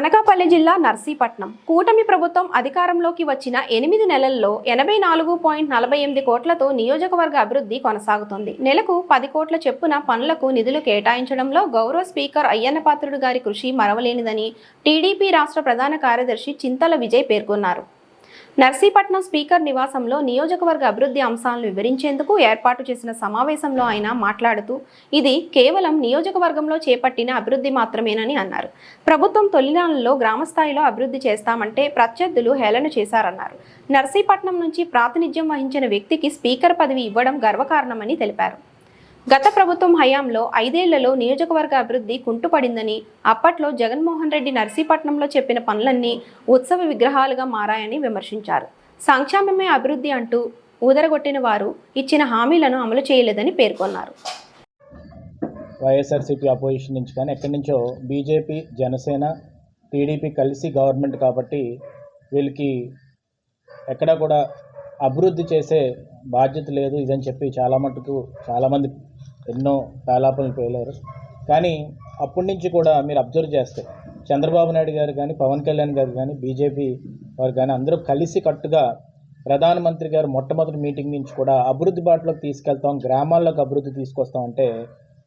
అనకాపల్లి జిల్లా నర్సీపట్నం. కూటమి ప్రభుత్వం అధికారంలోకి వచ్చిన ఎనిమిది నెలల్లో ఎనభై నాలుగు పాయింట్ నలభై ఎనిమిది కోట్లతో నియోజకవర్గ అభివృద్ధి కొనసాగుతోంది. నెలకు పది కోట్ల చెప్పున పనులకు నిధులు కేటాయించడంలో గౌరవ స్పీకర్ అయ్యన్నపాత్రుడు గారి కృషి మరవలేనిదని టీడీపీ రాష్ట్ర ప్రధాన కార్యదర్శి చింతల విజయ్ పేర్కొన్నారు. నర్సీపట్నం స్పీకర్ నివాసంలో నియోజకవర్గ అభివృద్ధి అంశాలను వివరించేందుకు ఏర్పాటు చేసిన సమావేశంలో ఆయన మాట్లాడుతూ ఇది కేవలం నియోజకవర్గంలో చేపట్టిన అభివృద్ధి మాత్రమేనని అన్నారు. ప్రభుత్వం తొలినాళ్ళలో గ్రామస్థాయిలో అభివృద్ధి చేస్తామంటే ప్రత్యర్థులు హేళన చేశారన్నారు. నర్సీపట్నం నుంచి ప్రాతినిధ్యం వహించిన వ్యక్తికి స్పీకర్ పదవి ఇవ్వడం గర్వకారణమని తెలిపారు. గత ప్రభుత్వం హయాంలో ఐదేళ్ళలో నియోజకవర్గ అభివృద్ధి కుంటుపడిందని అప్పట్లో జగన్మోహన్ రెడ్డి నర్సీపట్నంలో చెప్పిన పనులన్నీ ఉత్సవ విగ్రహాలుగా మారాయని విమర్శించారు. సంక్షేమమే అభివృద్ధి అంటూ ఊదరగొట్టిన వారు ఇచ్చిన హామీలను అమలు చేయలేదని పేర్కొన్నారు. వైఎస్ఆర్సీపీ అపోజిషన్ నుంచి కానీ ఎక్కడి నుంచో బీజేపీ జనసేన టీడీపీ కలిసి గవర్నమెంట్ కాబట్టి వీళ్ళకి ఎక్కడా కూడా అభివృద్ధి చేసే బాధ్యత లేదు ఇదని చెప్పి చాలా మటుకు చాలామంది ఎన్నో పేలాపనలు పేలారు. కానీ అప్పటి నుంచి కూడా మీరు అబ్జర్వ్ చేస్తే చంద్రబాబు నాయుడు గారు కానీ పవన్ కళ్యాణ్ గారు కానీ బీజేపీ వారు కానీ అందరూ కలిసి కట్టుగా ప్రధానమంత్రి గారు మొట్టమొదటి మీటింగ్ నుంచి కూడా అభివృద్ధి బాటలోకి తీసుకెళ్తాం గ్రామాల్లోకి అభివృద్ధి తీసుకొస్తాం అంటే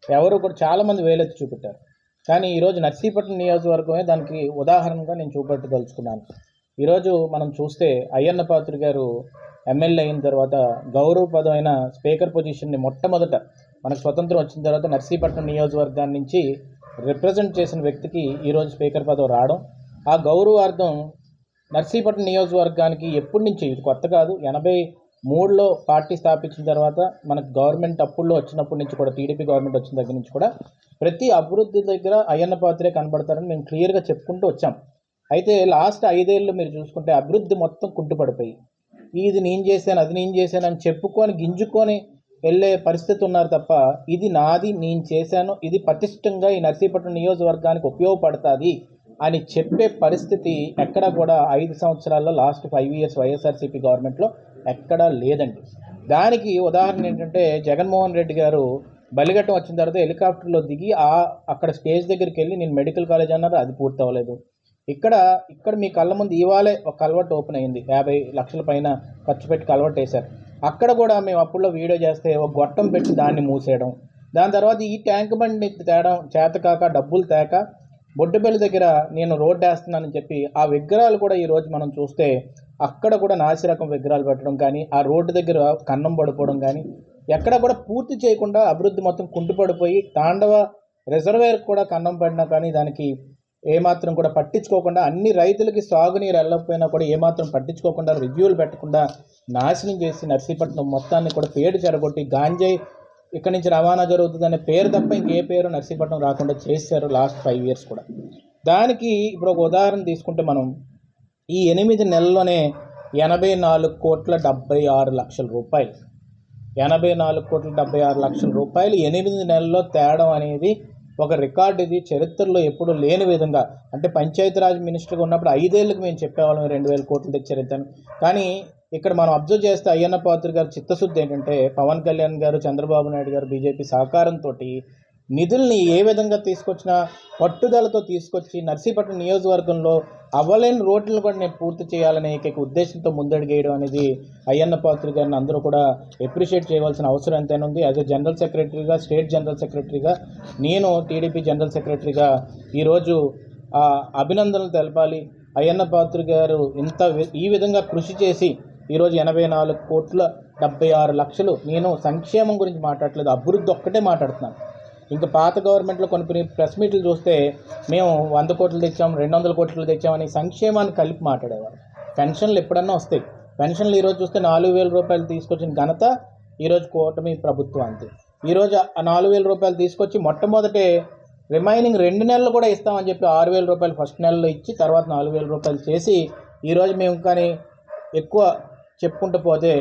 ఎవరు కూడా చాలామంది వేలెత్తి చూపెట్టారు. కానీ ఈరోజు నర్సీపట్నం నియోజకవర్గమే దానికి ఉదాహరణగా నేను చూపెట్టదలుచుకున్నాను. ఈరోజు మనం చూస్తే అయ్యన్న పాత్రి గారు ఎమ్మెల్యే అయిన తర్వాత గౌరవపదమైన స్పీకర్ పొజిషన్ని మొట్టమొదట మనకు స్వతంత్రం వచ్చిన తర్వాత నర్సీపట్నం నియోజకవర్గాన్ని నుంచి రిప్రజెంట్ చేసిన వ్యక్తికి ఈరోజు స్పీకర్ పదవి రావడం. ఆ గౌరవార్థం నర్సీపట్నం నియోజకవర్గానికి ఎప్పటి నుంచి ఇది కొత్త కాదు ఎనభై మూడులో పార్టీ స్థాపించిన తర్వాత మనకు గవర్నమెంట్ అప్పుల్లో వచ్చినప్పటి నుంచి కూడా టీడీపీ గవర్నమెంట్ వచ్చిన దగ్గర నుంచి కూడా ప్రతి అభివృద్ధి దగ్గర అయ్యన్న పాత్రే కనబడతారని మేము క్లియర్గా చెప్పుకుంటూ వచ్చాం. అయితే లాస్ట్ ఐదేళ్ళు మీరు చూసుకుంటే అభివృద్ధి మొత్తం కుంటుపడిపోయి ఇది నేను చేశాను అది నేను చేశాను అని చెప్పుకొని గింజుకొని వెళ్ళే పరిస్థితి ఉన్నారు తప్ప ఇది నాది నేను చేశాను ఇది పటిష్టంగా ఈ నర్సీపట్నం నియోజకవర్గానికి ఉపయోగపడుతుంది అని చెప్పే పరిస్థితి ఎక్కడా కూడా ఐదు సంవత్సరాల్లో లాస్ట్ ఫైవ్ ఇయర్స్ వైఎస్ఆర్సీపీ గవర్నమెంట్లో ఎక్కడా లేదండి. దానికి ఉదాహరణ ఏంటంటే జగన్మోహన్ రెడ్డి గారు బలిఘట్టం వచ్చిన తర్వాత హెలికాప్టర్లో దిగి ఆ అక్కడ స్టేజ్ దగ్గరికి వెళ్ళి నేను మెడికల్ కాలేజ్ అన్నారు అది పూర్తి అవ్వలేదు ఇక్కడ ఇక్కడ మీ కళ్ళ ముందు ఇవాళే ఒక కల్వర్ట్ ఓపెన్ అయింది. యాభై లక్షల పైన ఖర్చు పెట్టి కల్వర్ట్ వేశారు. అక్కడ కూడా మేము అప్పుల్లో వీడియో చేస్తే ఒక గొట్టం పెట్టి దాన్ని మూసేయడం. దాని తర్వాత ఈ ట్యాంక్ బండిని తేడం చేతకాక డబ్బులు తేక బొడ్డుబెల్లి దగ్గర నేను రోడ్డు వేస్తున్నానని చెప్పి ఆ విగ్రహాలు కూడా ఈరోజు మనం చూస్తే అక్కడ కూడా నాసిరకం విగ్రహాలు పెట్టడం కానీ ఆ రోడ్డు దగ్గర కన్నం పడిపోవడం కానీ ఎక్కడ కూడా పూర్తి చేయకుండా అభివృద్ధి మొత్తం కుంటుపడిపోయి తాండవ రిజర్వేర్ కూడా కన్నం పడినా కానీ దానికి ఏమాత్రం కూడా పట్టించుకోకుండా అన్ని రైతులకి సాగునీరు వెళ్ళకపోయినా కూడా ఏమాత్రం పట్టించుకోకుండా రివ్యూలు పెట్టకుండా నాశనం చేసి నర్సీపట్నం మొత్తాన్ని కూడా పేరు చెడగొట్టి గాంజాయి ఇక్కడి నుంచి రవాణా జరుగుతుందనే పేరు తప్ప ఇంకే పేరు నర్సీపట్నం రాకుండా చేశారు లాస్ట్ ఫైవ్ ఇయర్స్ కూడా. దానికి ఇప్పుడు ఒక ఉదాహరణ తీసుకుంటే మనం ఈ ఎనిమిది నెలల్లోనే ఎనభై నాలుగు కోట్ల డెబ్బై ఆరు లక్షల రూపాయలు. ఎనభై నాలుగు కోట్ల డెబ్బై ఆరు లక్షల రూపాయలు ఎనిమిది నెలల్లో తేడం అనేది ఒక రికార్డు ఇది. చరిత్రలో ఎప్పుడు లేని విధంగా అంటే పంచాయతీరాజ్ మినిస్టర్గా ఉన్నప్పుడు ఐదేళ్ళకి మేము చెప్పేవాళ్ళం రెండు వేల కోట్లు తెచ్చారు కానీ ఇక్కడ మనం అబ్జర్వ్ చేస్తే అయ్యన్న పాత్ర గారి చిత్తశుద్ధి ఏంటంటే పవన్ కళ్యాణ్ గారు చంద్రబాబు నాయుడు గారు బీజేపీ సహకారంతో నిధుల్ని ఏ విధంగా తీసుకొచ్చినా పట్టుదలతో తీసుకొచ్చి నర్సీపట్నం నియోజకవర్గంలో అవ్వలేని రోడ్లను కూడా నేను పూర్తి చేయాలనే ఏకైక ఉద్దేశంతో ముందడిగేయడం అనేది అయ్యన్న పాత్రి గారిని అందరూ కూడా ఎప్రిషియేట్ చేయవలసిన అవసరం ఎంతైనా ఉంది. యాజ్ ఎ జనరల్ సెక్రటరీగా స్టేట్ జనరల్ సెక్రటరీగా నేను టీడీపీ జనరల్ సెక్రటరీగా ఈరోజు అభినందనలు తెలపాలి. అయ్యన్న పాత్రి గారు ఇంత ఈ విధంగా కృషి చేసి ఈరోజు ఎనభై నాలుగు కోట్ల డెబ్బై ఆరు లక్షలు నేను సంక్షేమం గురించి మాట్లాడలేదు అభివృద్ధి ఒక్కటే మాట్లాడుతున్నాను. ఇంకా పాత గవర్నమెంట్లో కొన్ని కొన్ని ప్రెస్ మీట్లు చూస్తే మేము వంద కోట్లు తెచ్చాం రెండు వందల కోట్లు తెచ్చామని సంక్షేమాన్ని కలిపి మాట్లాడేవారు పెన్షన్లు ఎప్పుడన్నా వస్తాయి. పెన్షన్లు ఈరోజు చూస్తే నాలుగు వేల రూపాయలు తీసుకొచ్చిన ఘనత ఈరోజు కూటమి ప్రభుత్వానికి ఈరోజు ఆ నాలుగు వేల రూపాయలు తీసుకొచ్చి మొట్టమొదటే రిమైనింగ్ రెండు నెలలు కూడా ఇస్తామని చెప్పి ఆరు వేల రూపాయలు ఫస్ట్ నెలలో ఇచ్చి తర్వాత నాలుగు వేల రూపాయలు చేసి ఈరోజు మేము కానీ ఎక్కువ చెప్పుకుంటూ పోతే